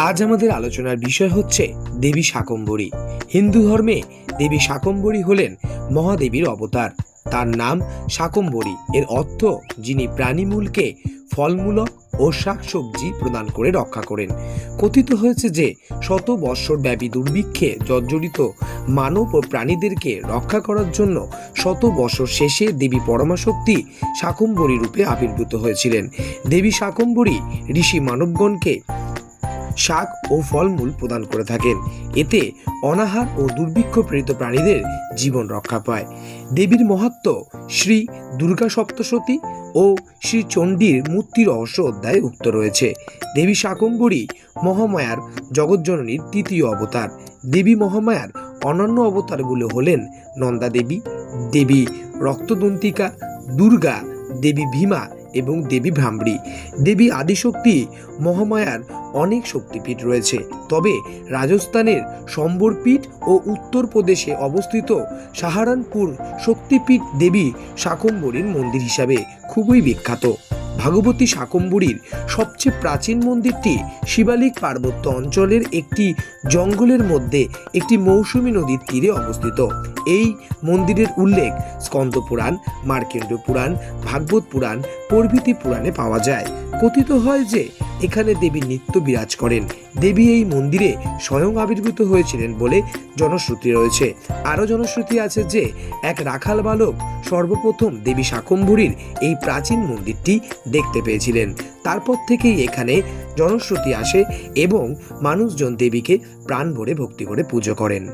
আজ আমাদের আলোচনার বিষয় হচ্ছে দেবী শাকম্বরী। হিন্দু ধর্মে দেবী শাকম্বরী হলেন মহাদেবীর অবতার। তার নাম শাকম্বরী। এর অর্থ, যিনি প্রাণীমূলকে ফলমূলক ও শাকসবজি প্রদান করে রক্ষা করেন। কথিত হয়েছে যে, শত বৎসর ব্যাপী দুর্ভিক্ষে জর্জরিত মানব ও প্রাণীদেরকে রক্ষা করার জন্য শত বছর শেষে দেবী পরমাশক্তি শাকম্বরী রূপে আবির্ভূত হয়েছিলেন। দেবী শাকম্বরী ঋষি মানবগণকে শাক ও ফলমূল প্রদান করে থাকেন। এতে অনাহার ও দুর্ভিক্ষ প্রেরিত প্রাণীদের জীবন রক্ষা পায়। দেবীর মহাত্ম শ্রী দুর্গা সপ্তশতী ও শ্রী চণ্ডীর মূর্তি রহস্য অধ্যায়ে উক্ত রয়েছে। দেবী শাকম্বরী মহামায়ার জগজ্জননীর তৃতীয় অবতার। দেবী মহামায়ার অনন্য অবতারগুলো হলেন নন্দা দেবী দেবী রক্তদন্তিকা, দুর্গা, দেবী ভীমা এবং দেবী ভ্রামরী দেবী আদিশক্তি মহামায়ার অনেক শক্তিপীঠ রয়েছে। তবে রাজস্থানের সম্বরপীঠ ও উত্তরপ্রদেশে অবস্থিত সাহারানপুর শক্তিপীঠ দেবী শাকম্বরীর মন্দির হিসাবে খুবই বিখ্যাত। ভাগবতী শাকম্বরীর সবচেয়ে প্রাচীন মন্দিরটি শিবালিক পার্বত্য অঞ্চলের একটি জঙ্গলের মধ্যে একটি মৌসুমী নদীর তীরে অবস্থিত। এই মন্দিরের উল্লেখ স্কন্দ পুরাণ মার্কেন্ড পুরাণ, ভাগবত পুরাণ প্রভৃতি পুরাণে পাওয়া যায়। কথিত হয় যে এখানে দেবী নিত্য বিরাজ করেন। দেবী এই মন্দিরে স্বয়ং আবির্ভূত হয়েছিলেন বলে জনশ্রুতি রয়েছে। আরও জনশ্রুতি আছে যে, এক রাখাল বালক সর্বপ্রথম দেবী শাকম্ভরীর এই প্রাচীন মন্দিরটি দেখতে পেয়েছিলেন। তারপর থেকেই এখানে জনশ্রুতি আসে এবং মানুষজন দেবীকে প্রাণ ভরে ভক্তি করে পুজো করেন।